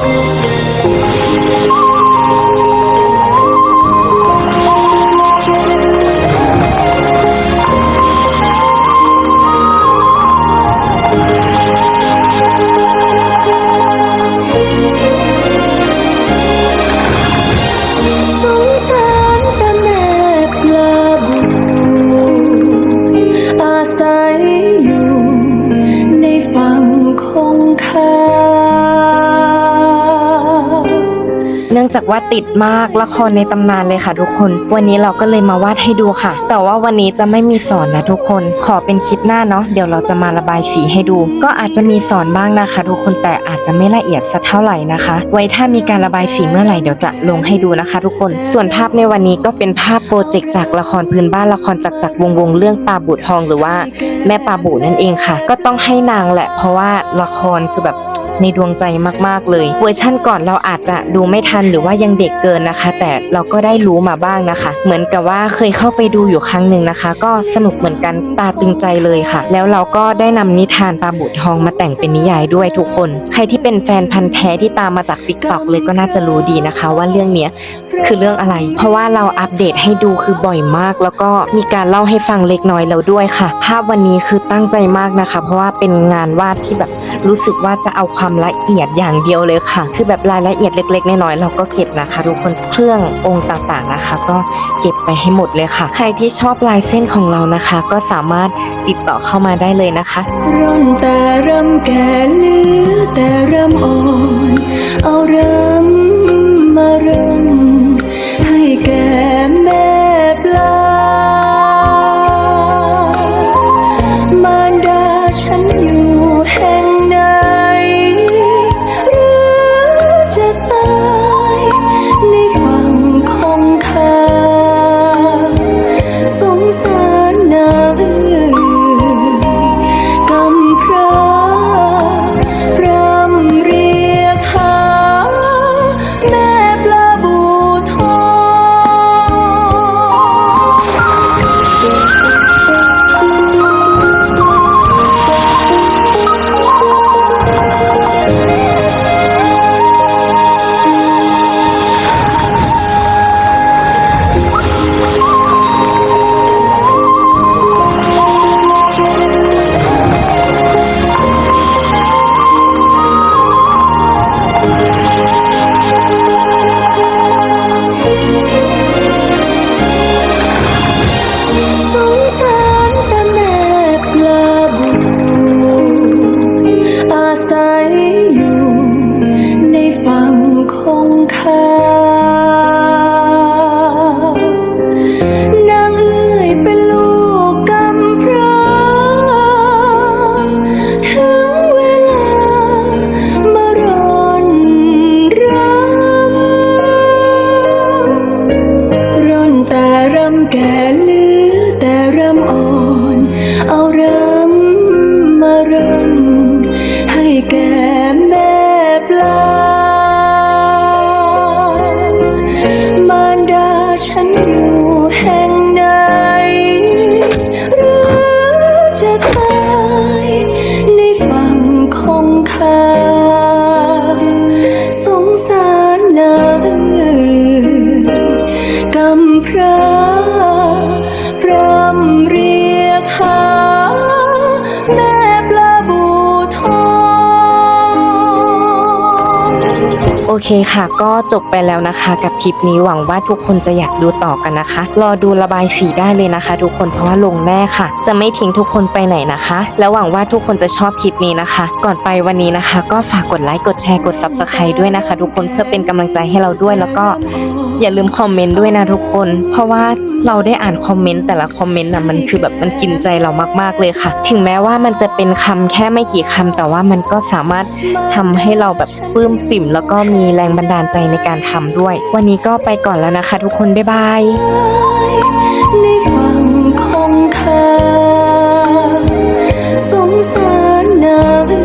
Oh, จากว่าติดมากละครในตำนานเลยค่ะทุกคน วันนี้เราก็เลยมาวาดให้ดูค่ะ แต่ว่าวันนี้จะไม่มีสอนนะทุกคน ขอเป็นคลิปหน้าเนาะเดี๋ยวเราจะมาระบายสีให้ดู ก็อาจจะมีสอนบ้างนะคะ ทุกคนแต่อาจจะไม่ละเอียดสักเท่าไหร่นะคะ ไว้ถ้ามีการระบายสีเมื่อไหร่เดี๋ยวจะลงให้ดูนะคะ ทุกคน ส่วนภาพในวันนี้ก็เป็นภาพโปรเจกต์จากละครพื้นบ้านละครจากจากวงวงเรื่องปลาบูทองหรือว่าแม่ปลาบูนั่นเองค่ะ ก็ต้องให้นางแหละ เพราะว่าละครคือแบบ ในดวงใจมากๆเลยเวอร์ชั่นก่อนเราอาจจะดูไม่ทันหรือว่ายังเด็กเกินนะคะ แต่เราก็ได้รู้มาบ้างนะคะ เหมือนกับว่าเคยเข้าไปดูอยู่ครั้งหนึ่งนะคะ ก็สนุกเหมือนกันตาตึงใจเลยค่ะ แล้วเราก็ได้นำนิทานปลาบุทองมาแต่งเป็นนิยายด้วยทุกคน ใครที่เป็นแฟนพันธ์แท้ที่ตามมาจากติ๊กต็อกเลยก็น่าจะรู้ดีนะคะ ว่าเรื่องเนี้ยคือเรื่องอะไร เพราะว่าเราอัปเดตให้ดูคือบ่อยมาก แล้วก็มีการเล่าให้ฟังเล็กน้อยแล้วด้วยค่ะ ภาพวันนี้คือตั้งใจมากนะคะ เพราะว่าเป็นงานวาดที่แบบรู้สึกว่าจะเอาความละเอียดอย่างเดียวเลยค่ะ คือแบบรายละเอียดเล็ก ๆ น้อยๆเราก็เก็บนะคะ ทุกคนเครื่ององค์ต่างๆนะคะ ก็เก็บไปให้หมดเลยค่ะ ใครที่ชอบลายเส้นของเรานะคะ ก็สามารถติดต่อเข้ามาได้เลยนะคะร่อนแต่รำแก่เหลือแต่รำอ่อนเอาร ฉันอยู่แห่งไหนหรือจะตายในฝั่งคงคาสงสาร เคค่ะ ก็จบไปแล้วนะคะ กับคลิปนี้หวังว่าทุกคนจะอยากดูต่อกันนะคะ รอดูระบายสีได้เลยนะคะ ทุกคนเพราะว่าลงแน่ค่ะ จะไม่ทิ้งทุกคนไปไหนนะคะ แล้วหวังว่าทุกคนจะชอบคลิปนี้นะคะ ก่อนไปวันนี้นะคะ ก็ฝากกดไลค์กดแชร์กดซับสไคร b e ด้วยนะคะ ทุกคนเพื่อเป็นกำลังใจให้เราด้วยแล้วก็ อย่าลืมคอมเมนต์ด้วยนะทุกคน เพราะว่าเราได้อ่านคอมเมนต์แต่ละคอมเมนต์น่ะมันคือแบบมันกินใจเรามาก ๆเลยค่ะ ถึงแม้ว่ามันจะเป็นคำแค่ไม่กี่คำแต่ว่ามันก็สามารถทำให้เราแบบปลื้มปิ่ม แล้วก็มีแรงบันดาลใจในการทำด้วย วันนี้ก็ไปก่อนแล้วนะคะ ทุกคนบ๊ายบายในฝั่งคงคาสงสารนางเอ๋